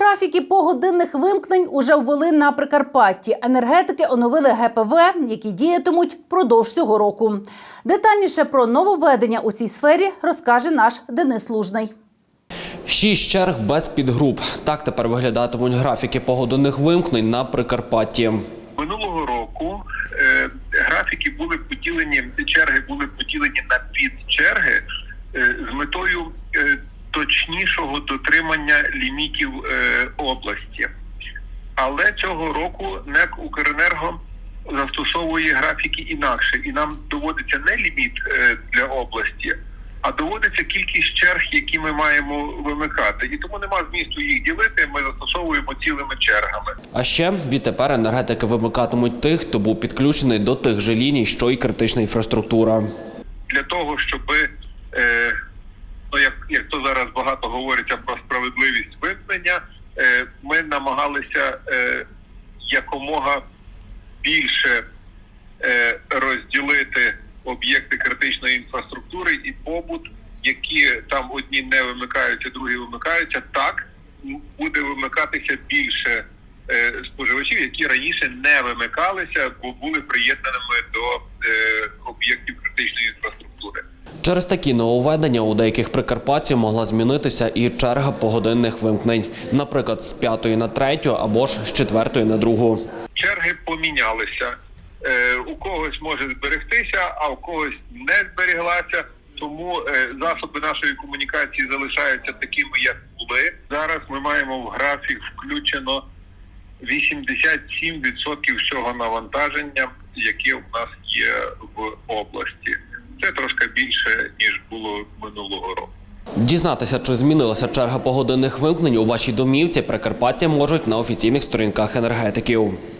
графіки погодинних вимкнень уже ввели на Прикарпатті. Енергетики оновили ГПВ, які діятимуть впродовж цього року. Детальніше про нововведення у цій сфері розкаже наш Денис Лужний. Шість черг без підгруп. Так тепер виглядатимуть графіки погодинних вимкнень на Прикарпатті. Минулого року е, графіки були поділені, черги були поділені на підчерги е, з метою точнішого дотримання лімітів е, області. Але цього року НЕК Укренерго застосовує графіки інакше, і нам доводиться не ліміт е, для області, а доводиться кількість черг, які ми маємо вимикати. І тому нема змісту їх ділити. Ми застосовуємо цілими чергами. А ще відтепер енергетики вимикатимуть тих, хто був підключений до тих же ліній, що й критична інфраструктура. для того, щоб е, ну як, як то зараз багато говориться про справедливість вимкнення, е, ми намагалися е, якомога більше е, розділити об'єкти критичної інфраструктури і побут, які там одні не вимикаються, другі вимикаються. Так буде вимикатися більше е, споживачів, які раніше не вимикалися, бо були приєднаними до е. Через такі нововведення у деяких прикарпатців могла змінитися і черга погодинних вимкнень, наприклад, з п'ятої на третю або ж з четвертої на другу. черги помінялися. Е, у когось може зберегтися, а у когось не зберіглася. Тому е, засоби нашої комунікації залишаються такими, як були. Зараз ми маємо в графік включено 87% всього навантаження, яке в нас є в області. Це трошки більше ніж було минулого року. Дізнатися, чи змінилася черга погодинних вимкнень у вашій домівці, Прикарпаття можуть на офіційних сторінках енергетиків.